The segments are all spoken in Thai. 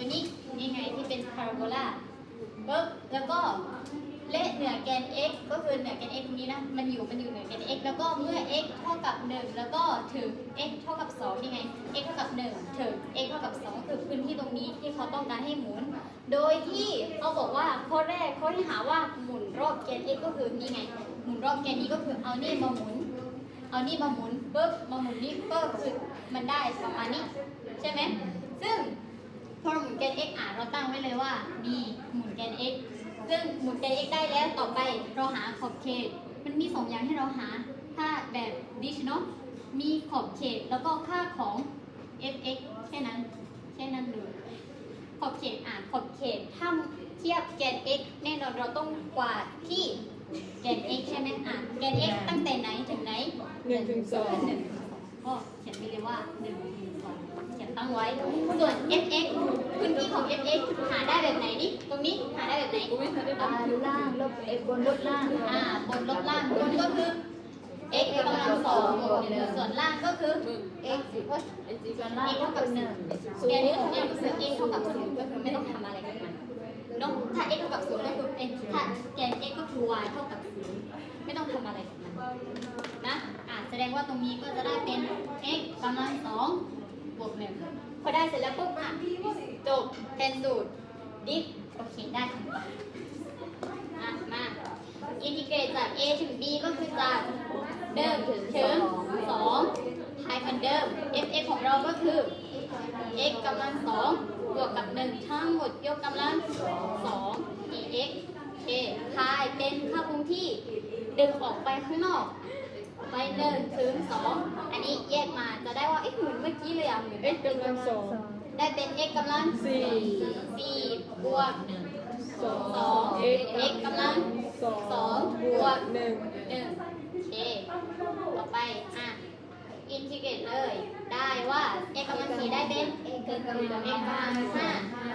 ตัวนี้นี่ไงที่เป็นพาราโบลาปึ๊บแล้วก็เลขเหนือแกน x ก็คือเหนือแกน x ตรงนี้นะมันอยู่มันอยู่เหนือแกน x แล้วก็เมื่อ x เท่ากับ 1 แล้วก็ถึง x เท่ากับ2นี่ไง x เท่ากับ 1 ถึง x เท่ากับ2คือพื้นที่ตรงนี้ที่เขาต้องการให้หมุน โดยที่เขาบอกว่าข้อแรกข้อที่หาว่าหมุนรอบแกน x ก็คือนี่ไง หมุนรอบแกนนี้ก็คือเอานี่มาหมุน เอานี่มาหมุนปุ๊บมาหมุนนี่ปุ๊บคือมันได้ประมาณนี้ใช่ไหมซึ่ง พอเราหมุนแกน x อะเราตั้งไว้เลยว่า b หมุนแกน x ซึ่งหมุนแกน x ได้แล้วต่อไปเราหาขอบเขต มันมีสองอย่างให้เราหา ถ้าแบบดิชเนาะมีขอบเขตแล้วก็ค่าของ fx แค่นั้นแค่นั้นเลยขอบเขตอะขอบเขตถ้าเทียบแกน x แน่นอนเราต้องกวาดที่แกน x ใช่ไหมอะแกน x ตั้งแต่ไหนถึงไหนหนึ่งถึงสองหนึ่งก็ เขียนไปเลยว่าหนึ่งถึงสองเขียนตั้งไว้ ส่วน fx พื้นที่ของ fx หาได้แบบไหนดิตรงนี้หาได้แบบไหนอ่าล่างลบเอกบนลบล่างอ่าบนลบล่างบนก็คือ x กำลังสองบวกหนึ่งส่วนล่างก็คือเอกสิว่าส่วนล่างเท่ากับหนึ่งแกนนี้ของ x คือ x เท่ากับศูนย์ก็คือไม่ต้องทำอะไรกับมันเนอะถ้า x เท่ากับศูนย์ก็คือเป็นถ้าแกน x ก็คือ y เท่ากับศูนย์ไม่ต้องทำอะไรกับมันนะอะ แสดงว่าตรงนี้ก็จะได้เป็น x กำลังสองบวกหนึ่งพอได้เสร็จแล้วปุ๊บอะจบแทนสูตรดิฟโอเคได้คำตอบอะมาอินทิเกรตจาก a ถึง b ก็คือจากเดิมถึงสองทายเหมือนเดิม f x ของเราก็คือ x กำลังสองบวกกับหนึ่งทั้งหมดยกกำลังสอง e x โอเคทายเป็นค่าคงที่ ดึงออกไปข้างนอก ไปหนึ่งถึงสองอันนี้แยกมาจะได้ว่าเอ๊ะเหมือนเมื่อกี้เลยอะเหมือนเอ็กกำลังสองได้เป็น x กำลังสี่สี่บวกสองสอง x กำลังสองสองบวกหนึ่งหนึ่งโอเคต่อไปอะอินทิเกรตเลยได้ว่า x กำลังสี่ได้เป็น x กำลัง x กำลังห้า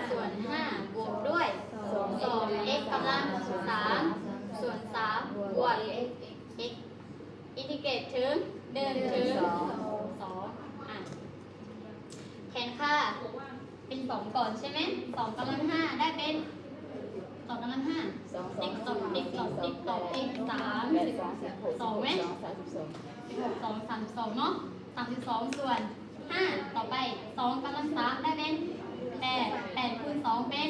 ส่วนห้าบวกด้วยสองสอง x กำลังสามส่วนสามบวก x อินทิเกรตถึงหนึ่งถึงสองอะแทนค่าเป็นสองก่อนใช่ไหมสองกำลังห้าได้เป็นสองกำลังห้าสองสติ๊กตอกติ๊กตอกติ๊กตอกติ๊กสามสิบสองสิบหกสองไหมสองสามสิบสองสิบหกสองสามสิบสองเนาะสามสิบสองส่วนห้าต่อไปสองกำลังสามได้เป็นแปดแปดคูณสองเป็น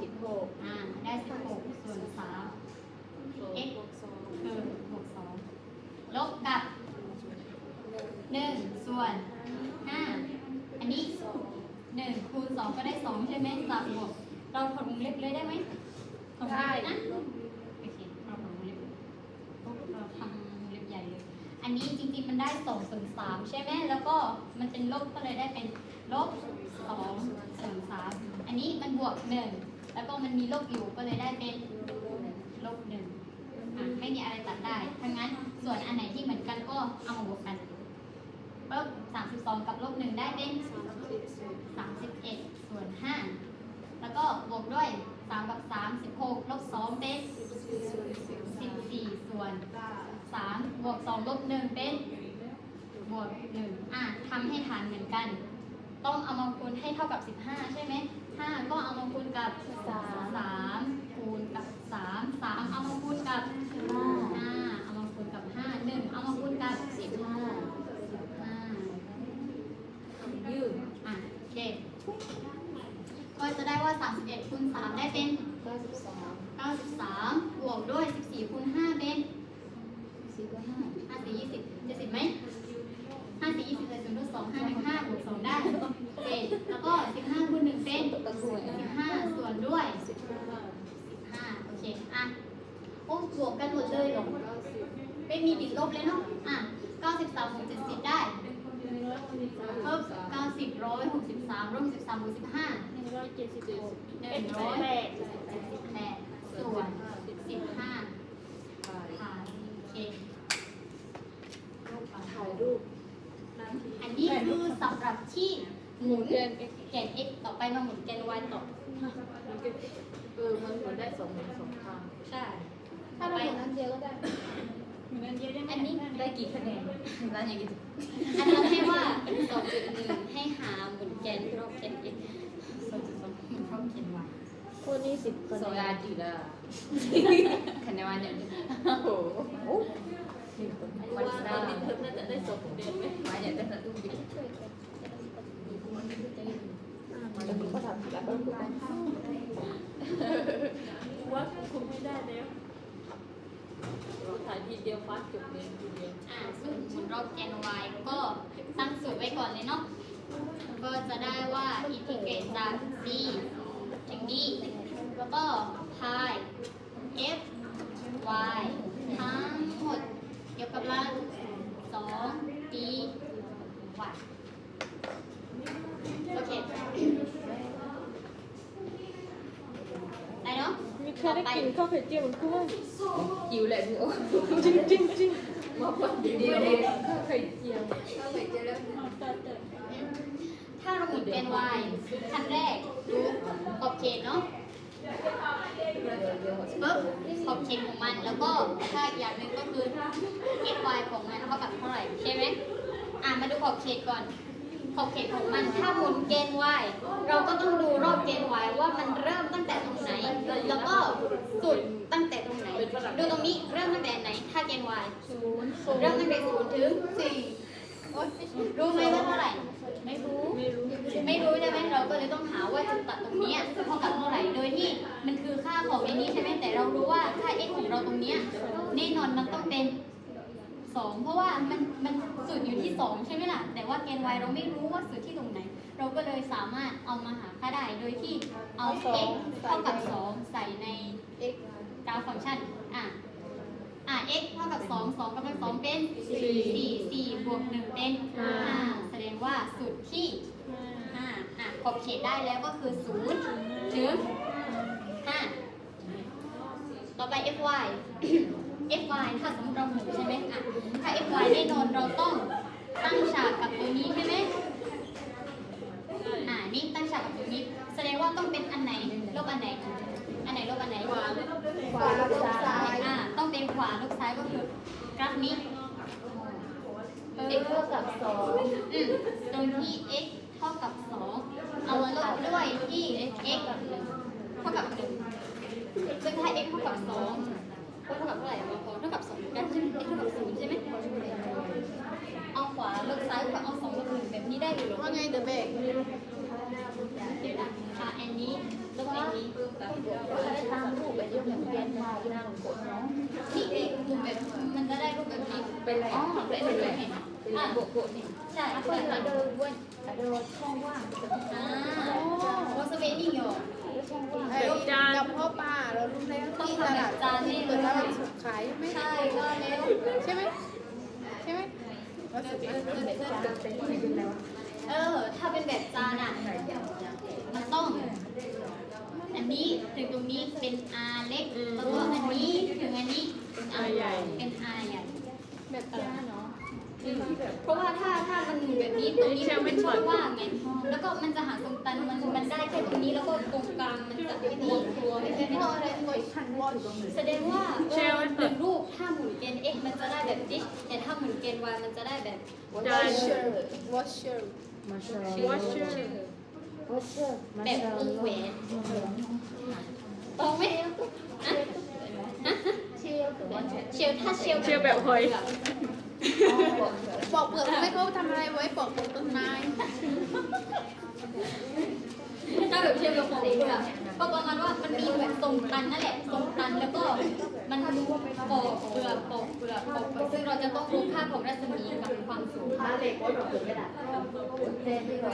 สิบหกอ่าได้สิบหกส่วนสาม x คือบวกสองลบกับหนึ่งส่วนห้าอันนี้หนึ่งคูณสองก็ได้สองใช่ไหมสามบวกเราถอดว งเล็บเลยได้ไหมถอดวงเล็บนะโอเคเราถอดวงเล็บเราทำวงเล็บใหญ่เลย อันนี้จริงๆมันได้สองส่วนสามใช่ไหมแล้วก็มันเป็นลบก็เลยได้เป็นลบสองส่วนสามอันนี้มันบวกหนึ่งแล้วก็มันมีลบอยู่ก็เลยได้เป็นลบหนึ่งอะไม่มีอะไรตัดได้ทั้งนั้นส่วนอันไหนที่เหมือนกันก็เอามาบวกกันปุ๊บสามสิบสองกับลบหนึ่งได้เป็นสามสิบเอ็ดส่วนห้า แล้วก็บวกด้วย 3 กับ 3 16 ลบ 2 เป็น 14 ส่วน 3 บวก 2 ลบ 1 เป็น บวก 1 อะทำให้ทานเหมือนกัน ต้องเอามาคูณให้เท่ากับ 15 ใช่ไหม 5 ก็เอามาคูณกับ 3 3 คูณกับ 3 3 เอามาคูณกับ 5 เอามาคูณกับ 5 1 เอามาคูณกับ 15 ก็จะได้ว่า 31คูณ3ได้เป็นเก้าสิบสาม93 บวกด้วย 14คูณ5เป็นสี่ก็ห้า5 4 20 70ไหม5 4 20ใส่ศูนย์ลบ2 5 1 5บวก2ได้เจ็ดแล้วก็ 15คูณ1เป็นตะกรวด15 ส่วนด้วย 15 โอเค อะ โอ้บวกกันหมดเลยเหรอไม่มีติดลบเลยเนาะ อะ 93บวก70 ได้เพิ่ม 90 163 163บวก15หนึ่งร้อยเจ็ดสิบหก178ส่วน15ผ่านโอเคถ่ายรูปอันนี้คือสำหรับที่หมุนแกนเอ็กแกน x ต่อไปมาหมุนแกน y ต่อเออมันหมือนได้สองหมุนสองทางใช่ ถ้าเราหมุนอันเดียวก็ได้ อะได้ไหมอันนี้ได้กี่คะแนนได้อย่างกี่อันนั้นให้ว่า2.1ให้หาหมุนแกนรอบแกน x 2.2คนนี้สิบคะโซแนยานจีละคะแนนวันเนี่ยโอ้โหวันหน้าน่าจะได้สองเดือนไหมวันเนี่ยจะต้องบินจะมีข้อถามแล้วก็ถูกว่าคงไม่ได้แล้ว ถ่ายทีเดียวฟาดจบเรียนทีเดียวอ่าสูตรหมุนรอบแกน y ก็ตั้งสูตรไว้ก่อนเลยเนาะก็จะได้ว่าอินทิเกรตจาก c ถึง d แล้วก็ pi f y ทั้งหมดยกกำลัง2 d y โอเค ได้เนาะ มีแค่ได้กินข้าวไข่เจียวมันก็ว่าจิ๋วแหละพี่โอ้จริงจริงจริงมาปัดเดียวข้าวไข่เจียวข้าวไข่เจียวแล้วถ้าเราหมุนเป็น y ขั้นแรกดูขอบเขตเนาะปึ๊บขอบเขตของมันแล้วก็ถ้าอีกอย่างหนึ่งก็คือ x y ของมันเท่ากับเท่าไหร่ใช่ไหมอ่ามาดูขอบเขตก่อน ขอบเขตของมันถ้าหมุนเกณฑ์ y เราก็ต้องดูรอบเกณฑ์ y ว่ามันเริ่มตั้งแต่ตรงไหน แล้วก็สุดตั้งแต่ตรงไหน ดูตรงนี้เริ่มตั้งแต่ไหน ถ้าเกณฑ์ y ศูนย์เริ่มตั้งแต่ศูนย์ถึงสี่รู้ไหมว่าเท่าไหร่ ไม่รู้ ไม่รู้ไม่รู้ใช่ไหมเราก็เลยต้องหาว่าจุดตัดตรงเนี้ยเท่ากับเท่าไหร่ โดยที่มันคือค่าของไอ้นี้ใช่ไหมแต่เรารู้ว่าค่า x ของเราตรงเนี้ยแน่นอนมันต้องเป็น สองเพราะว่ามันมันสุดอยู่ที่สองใช่ไหมล่ะ แต่ว่าเกณฑ์ y เราไม่รู้ว่าสุดที่ตรงไหน เราก็เลยสามารถเอามาหาค่าได้โดยที่เอา x เท่ากับสองใส่ใน x กราฟฟังก์ชันอะอะ x เท่ากับ2 2กำลัง2เป็นสี่4 4บวก1เป็นห้า5แสดงว่าสุดที่5อะขอบเขตได้แล้วก็คือ0ถึง5ต่อไป fy fy ถ้าสมมติเราหมุนใช่ไหมอะถ้า fy แน่นอนเราต้องตั้งฉากกับตัวนี้ใช่ไหมอ่านี่ตั้งฉากกับตัวนี้ แสดงว่าต้องเป็นอันไหนลบอันไหน อันไหนลบอันไหนขวาขวาลบซ้ายอ่าต้องเป็นขวาลบซ้ายก็คือกราฟนี้เออ x เท่ากับสองอืมตรงที่ x เท่ากับ 2 เอามาลบด้วยที่ x เท่ากับ1ซึ่งถ้า x เท่ากับ2ก็เท่ากับเท่าไหร่อะพอเท่ากับ2กันใช่ไหม x เท่ากับ0ใช่ไหมเอาขวาลบซ้ายก็เอา2ลบ1แบบนี้ได้เลยเหรอ ว่าไงเดอะแบก เดี๋ยวนะอะอันนี้ ลบอันนี้ตามรูปแบบเดียวกับแกนมาย่างกดเนาะนี่เองมุมแบบมันจะได้รูปแบบนี้เป็นอะไรอ๋อเป็นเป็นไรแบบนี้เป็นไรอะบวกบวกนี่ใช่เพื่ใช่อนค่ะเรเดินวนเดินช่องว่างอ่าวอสเวนิ่งอยู่ช่องว่างไอ้กับพ่อป้าเรารู้แล้วต้องที่ตลาดจานนี่เลเปิดยตลาดสุดขายไหมใช่ก็แล้วใช่ไหมใช่ไหมว่าสุดเออเออเออเออถ้าเป็นแบบจานอะมันต้อง อันนี้ถึงตรงนี้เป็น R เล็กแล้วก็อันนี้ถึงอันนี้เป็น R ใหญ่ เป็น R ใหญ่แบบย่าเนาะเพราะว่าถ้าถ้ามันแบบนี้ตรงนี้มันเป็นช่องว่างไงแล้วก็มันจะหาตรงตันมันมันได้แค่ตรงนี้แล้วก็ตรงกลางมันจะไม่มีตัวไม่ใช่ไหมพ่ออะไรโอ้ยพันวอดแสดงว่าเออหนึ่งรูปถ้าหมุนเกณฑ์ x มันจะได้แบบนี้แต่ถ้าหมุนเกณฑ์ y มันจะได้แบบวอชเชอร์วอชเชอร์ washer แบบวงแหวนตรงไหมเชลถ้าเชลเชลแบบหอยปอกเปลือกไม่เขาทำอะไรไว้ปอกเปลือกต้นไม้ถ้าแบบเชลแบบของเปลือก ก็ประมาณว่ามันมีแบบทรงตันนั่นแหละทรงตันแล้วก็มันปอกเปลือกปอกเปลือกปอกเปลือกซึ่งเราจะต้องรู้ค่าของรัศมีกับความสูง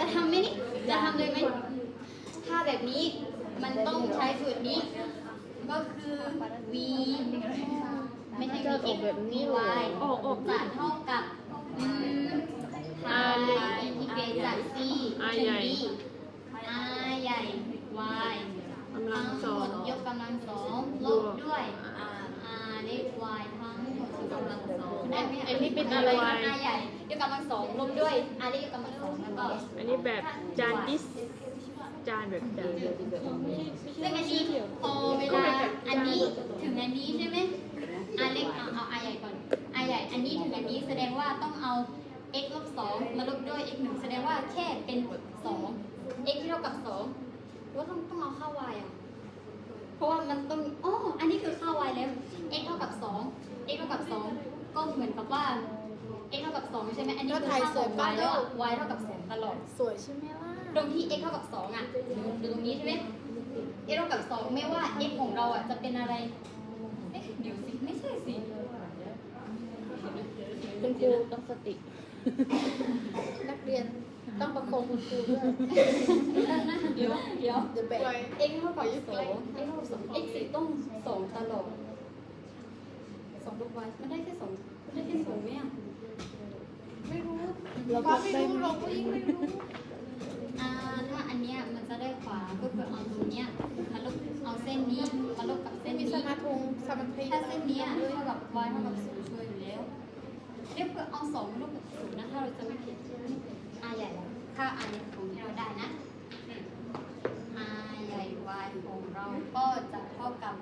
จะทำไหมนี่จะทำเลยไหมถ้าแบบนี้มันต้องใช้สูตรนี้ ก็คือ v ไม่ใช่ v x v y ออกออกจะเท่ากับอืม R เล็กอินทิเกรตจาก c R ถึงใหญ่ d r ใหญ่ y กำลัทั้งงสหอมงดยกกำลังสองลบด้วย r r เล็ก y ทั้งหมดยกกำลังสองได้ไหมอันนี้เป็นอะไร r ใหญ่ยกกำลังสองลบด้วย r เล็กยกกำลังสองแล้วก็อันนี้แบบจานดิสจานแบบจานซึ่งอันนี้พอเวลาอันนี้ถึงอันนี้ใช่ไหมอาเล็กเอาเอาอาใหญ่ก่อนอาใหญ่อันนี้ถึงอันนี้แสดงว่าต้องเอา x ลบสองมาลบด้วย x หนึ่งแสดงว่าแค่เป็นสอง x ที่เท่ากับสอง ว่าต้องต้องเอาเข้า y อะ เพราะว่ามันต้องอ๋ออันนี้คือค่า y แล้ว x เท่ากับ2 x เท่ากับ2ก็เหมือนกับว่า x เท่ากับ2ใช่ไหมอันนี้คือค่าของ y แล้วอะ y เท่ากับ2ตลอด สวยใช่ไหมล่ะ ตรงที่ x เท่ากับ2อะดูตรงนี้ใช่ไหม x เท่ากับ2ไม่ว่า x ของเราอะจะเป็นอะไร เอ๊ะเดี๋ยวสิ ไม่ใช่สิ คุณครูต้องสติ นักเรียนต้องประคองคุณครูด้วยเดี๋ยวเดี๋ยวเดี๋ยวแบก x เท่ากับ2 x เท่ากับ2 x สิต้อง2ตลอด2ลูก y มันได้แค่2มันได้แค่2ไหมอะไม่รู้เราฟ้าก็ไม่ได้ um รู้เราก็ยิ่งไม่รู้อ่าถ้าอันเนี้ยมันจะได้ขวาก็คือเอาตรงเนี้ยมาลบเอาเส้นนี้มาลบกับเส้นมีนี้สมาธงสมาธิถ้าเส้นเนี้ยเท่ากับ y เท่ากับศูนย์ช่วยอยู่แล้ว เรียกว่าเอาสองลบกับศูนย์นะถ้าเราจะไม่ผิดอาใหญ่ค่าอาใหญ่ของที่เราได้นะอาใหญ่ y ของเราก็จะเท่ากับ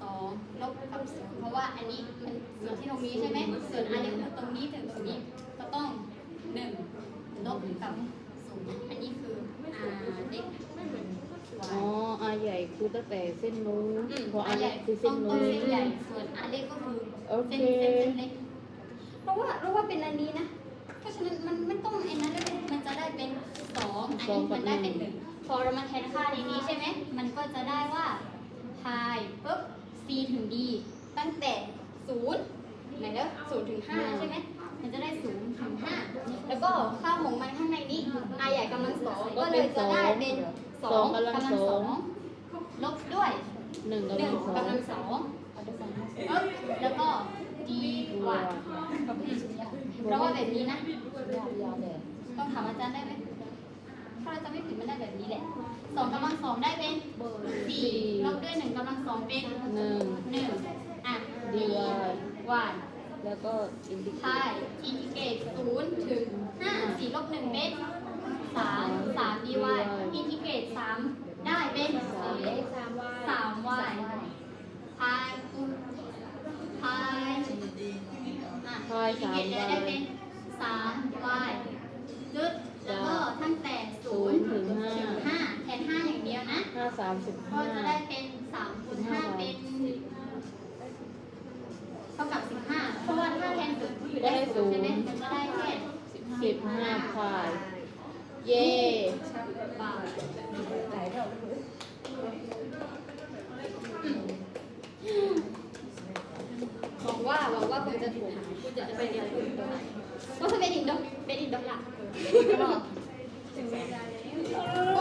สองลบกับศูนย์เพราะว่าอันนี้มันส่วนที่ตรงนี้ใช่ไหมส่วนอาเล็กตรงนี้ถึงตรงนี้ก็ต้องหนึ่งลบกับศูนย์อันนี้คืออาเล็กอ๋ออาใหญ่คือตั้งแต่เส้นนู้นอืมพออาอาใหเล็ญ่กคือต้เส้อนงต้นู้องนเส้นใหญ่ส่วนอาเล็กก็คือโอเคเส้นเส้นเส้นเล็ก เพราะว่าเราว่าเป็นอันนี้นะ เพราะฉะนั้นมันไม่ต้องไอ้นั้นเลยมันจะได้เป็นสองอันนี้มันได้เป็นหนึ่งพอเรามาแทนค่าในนี้ใช่ไหมมันก็จะได้ว่า pi ปุ๊บ c ถึง d ตั้งแต่ศูนย์ไหนแล้วศูนย์ถึงห้าใช่ไหมมันจะได้ศูนย์ถึงห้าแล้วก็ค่าของมันข้างในนี้ r ใหญ่กำลังสองก็เลยจะได้เป็นสองกำลังสองลบด้วยหนึ่งหนึ่งกำลังสองกำลังสองปึ๊บแล้วก็ d กว่า เพราะว่าแบบนี้นะยาวยาวแดดต้องถามอาจารย์ได้ไหมถ้าเราจะไม่ผิดมันได้แบบนี้แหละสองกำลังสองได้เป็นสี่ลบด้วยหนึ่งกำลังสองเป็นหนึ่งหนึ่งอะ dy วานแล้วก็อินดิพายอินทิเกรตศูนย์ถึงห้าสี่ลบหนึ่งเป็นสามสาม dy อินทิเกรตสามได้เป็น พายสามวได้เป็นสามวายจุดแล้วก็ตั้งแต่ศูนย์ถึงห้าแทนห้าอย่างเดียวนะห้าก็จะได้เป็นสามคูณห้าเป็นเท่ากับสิบห้าเพราะว่าถ้าแทนศูนอยู่ได้ศูนย์ใช่ไหมมันก็ได้แค่สิบห้าพายเย่